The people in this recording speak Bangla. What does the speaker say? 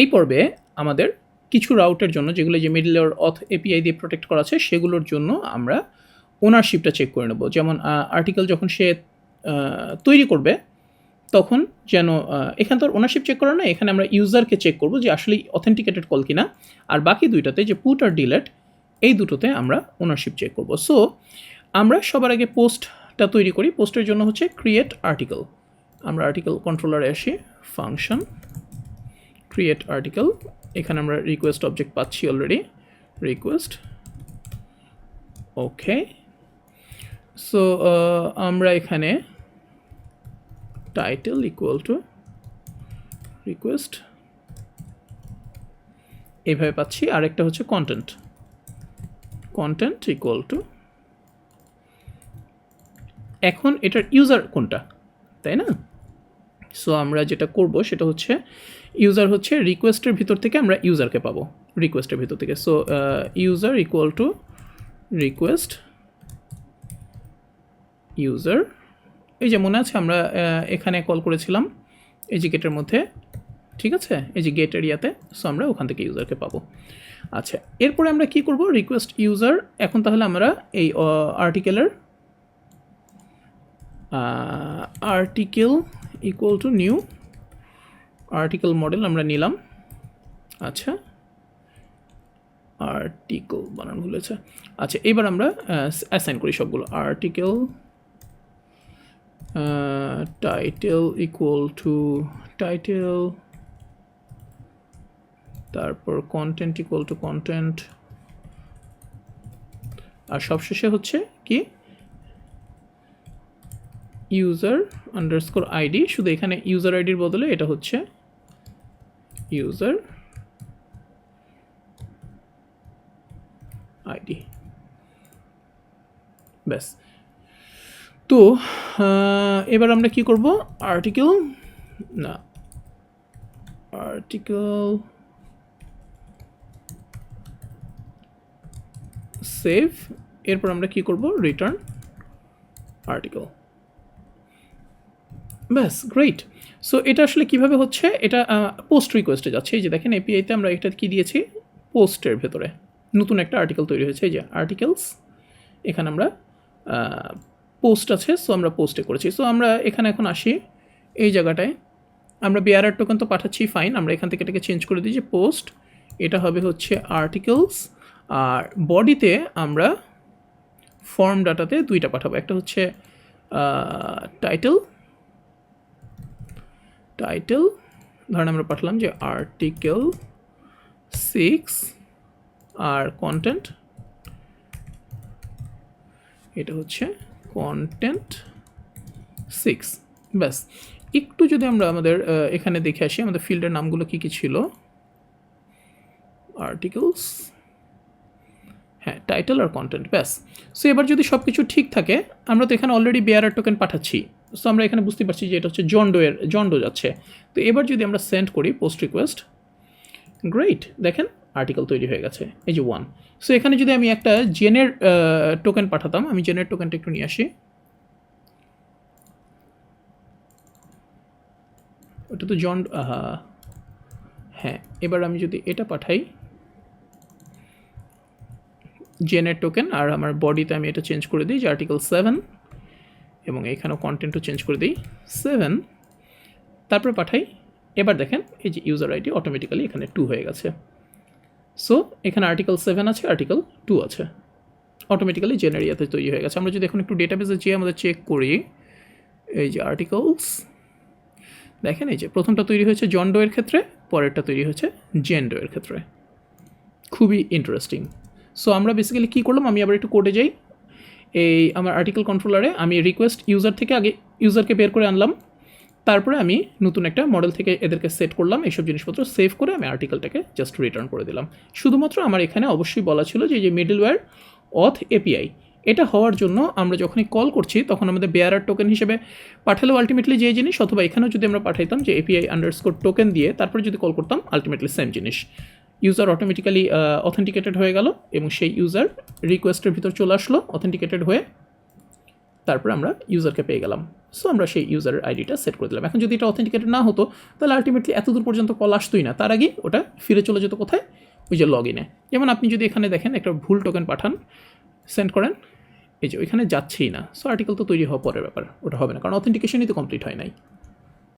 এই পর্বে আমাদের কিছু রাউটের জন্য, যেগুলো যে মিডল অথ এপিআই দিয়ে প্রোটেক্ট করা আছে, সেগুলোর জন্য আমরা ওনারশিপটা চেক করে নেব। যেমন আর্টিকেল যখন সে তৈরি করবে, তখন যেন এখানে তো ওনারশিপ চেক করা না এখানে আমরা ইউজারকে চেক করব যে আসলে অথেন্টিকেটেড কল কিনা। আর বাকি দুইটাতে যে পুট আর ডিলেট এই দুটোতে আমরা ওনারশিপ চেক করব। সো আমরা সবার আগে পোস্টটা তৈরি করি। পোস্টের জন্য হচ্ছে ক্রিয়েট আর্টিকেল আমরা আর্টিকেল কন্ট্রোলারে আসি ফাংশন ক্রিয়েট আর্টিকেল এখানে আমরা রিকোয়েস্ট অবজেক্ট পাচ্ছি অলরেডি রিকোয়েস্ট ওকে সো আমরা এখানে টাইটেল ইকুয়াল টু রিকোয়েস্ট এইভাবে পাচ্ছি। আরেকটা হচ্ছে কন্টেন্ট কন্টেন্ট ইকুয়াল টু এখন এটার ইউজার কোনটা? তাই না? সো আমরা যেটা করব সেটা হচ্ছে ইউজার হচ্ছে রিকোয়েস্টের ভিতর থেকে আমরা ইউজারকে পাবো। রিকোয়েস্টের ভিতর থেকে। So user equal to request user এই যে মনে আছে, আমরা এখানে কল করেছিলাম এই যে গেটের মধ্যে। ঠিক আছে? এই যে গেট এরিয়াতে। সো আমরা ওখান থেকে ইউজারকে পাবো। আচ্ছা এরপরে আমরা কি করব? রিকোয়েস্ট ইউজার এখন তাহলে আমরা এই আর্টিকেলের article equal to new article model আমরা নিলাম। আচ্ছা। আর্টিকেল বানান ভুলেছে। আচ্ছা এবার আমরা অ্যাসাইন করি সবগুলো। Article title equal to title তারপর কন্টেন্ট ইকুয়াল টু কন্টেন্ট আর সবশেষে হচ্ছে কি? ইউজার আন্ডারস্কোর আইডি শুধু এখানে ইউজার আইডির বদলে এটা হচ্ছে ইউজার আইডি ব্যাস। তো এবার আমরা কি করব? আর্টিকেল না আর্টিকেল সেভ এরপর আমরা কি করব? রিটার্ন আর্টিকেল ব্যাস গ্রেট সো এটা আসলে কীভাবে হচ্ছে? এটা পোস্ট রিকোয়েস্টে যাচ্ছে। এই যে দেখেন এপিআইতে আমরা এটা কি দিয়েছি? পোস্টের ভেতরে। নতুন একটা আর্টিকেল তৈরি হয়েছে। এই যে আর্টিকেলস এখানে আমরা পোস্ট আছে সো আমরা পোস্টে করেছি। সো আমরা এখানে এখন আসি। এই জায়গাটায় আমরা বিআরআর টোকেন তো পাঠাচ্ছি ফাইন আমরা এখান থেকে এটাকে চেঞ্জ করে দিই যে পোস্ট এটা হবে হচ্ছে আর্টিকেলস আর বডিতে আমরা ফর্ম ডাটাতে দুইটা পাঠাবো। একটা হচ্ছে টাইটেল টাইটেল ধরেন আমরা পাঠালাম যে আর্টিকেল সিক্স আর কন্টেন্ট এটা হচ্ছে কন্টেন্ট সিক্স ব্যাস। একটু যদি আমরা আমাদের এখানে দেখে আসি, আমাদের ফিল্ডের নামগুলো কী কী ছিল? আর্টিকেলস হ্যাঁ টাইটেল আর কন্টেন্ট ব্যাস। সো এবার যদি সব কিছু ঠিক থাকে, আমরা তো এখানে অলরেডি বেয়ারার টোকেন পাঠাচ্ছি। সো আমরা এখানে বুঝতে পারছি যে এটা হচ্ছে জন্ডোয়ের জন্ডো যাচ্ছে। তো এবার যদি আমরা সেন্ড করি পোস্ট রিকোয়েস্ট গ্রেট দেখেন আর্টিকেল তৈরি হয়ে গেছে, এই যে ওয়ান সো এখানে যদি আমি একটা জেনের টোকেন পাঠাতাম, আমি জেনের টোকেনটা একটু নিয়ে আসি। ওটা তো জন হ্যাঁ এবার আমি যদি এটা পাঠাই জেনের টোকেন আর আমার বডিতে আমি এটা চেঞ্জ করে দিই যে আর্টিকেল সেভেন এবং এখানেও কন্টেন্টও চেঞ্জ করে দিই। সেভেন তারপরে পাঠাই। এবার দেখেন, এই যে ইউজার আইডি অটোমেটিক্যালি এখানে টু হয়ে গেছে। সো এখানে আর্টিকেল সেভেন আছে আর্টিকেল টু আছে। অটোমেটিক্যালি জেনারিয়াতে তৈরি হয়ে গেছে। আমরা যদি এখন একটু ডেটাবেসে যেয়ে আমাদের চেক করি, এই যে আর্টিকেলস দেখেন এই যে প্রথমটা তৈরি হয়েছে জন ডোয়ের ক্ষেত্রে, পরেরটা তৈরি হয়েছে জেন ডোয়ের ক্ষেত্রে। খুবই ইন্টারেস্টিং সো আমরা বেসিক্যালি কী করলাম? আমি আবার একটু কোডে যাই। এই আমার আর্টিকেল কন্ট্রোলারে আমি রিকোয়েস্ট ইউজার থেকে আগে ইউজারকে বের করে আনলাম। তারপরে আমি নতুন একটা মডেল থেকে এদেরকে সেট করলাম, এইসব জিনিসপত্র সেভ করে আমি আর্টিকেলটাকে জাস্ট রিটার্ন করে দিলাম। শুধুমাত্র আমার এখানে অবশ্যই বলা ছিল যে যে মিডলওয়্যার অথ এপিআই এটা হওয়ার জন্য আমরা যখনই কল করছি, তখন আমাদের বেয়ারার টোকেন হিসেবে পাঠালেও আলটিমেটলি যে জিনিস, অথবা এখানেও যদি আমরা পাঠাইতাম যে এপিআই আন্ডারস্কোর টোকেন দিয়ে, তারপরে যদি কল করতাম আলটিমেটলি সেম জিনিস। ইউজার অটোমেটিক্যালি অথেন্টিকেটেড হয়ে গেল এবং সেই ইউজার রিকোয়েস্টের ভিতর চলে আসলো অথেন্টিকেটেড হয়ে তারপর আমরা ইউজারকে পেয়ে গেলাম। সো আমরা সেই ইউজারের আইডিটা সেট করে দিলাম। এখন যদি এটা অথেন্টিকেটেড না হতো, তাহলে আলটিমেটলি এত দূর পর্যন্ত কল আসতোই না। তার আগে ওটা ফিরে চলে যেত কোথায়? ওই যে লগ ইনে যেমন আপনি যদি এখানে দেখেন, একটা ভুল টোকেন পাঠান সেন্ড করেন, এই যে ওইখানে যাচ্ছেই না। সো আর্টিকেল তো তৈরি হওয়ার পরের ব্যাপার। ওটা হবে না। কারণ অথেন্টিকেশনই তো কমপ্লিট হয় নাই।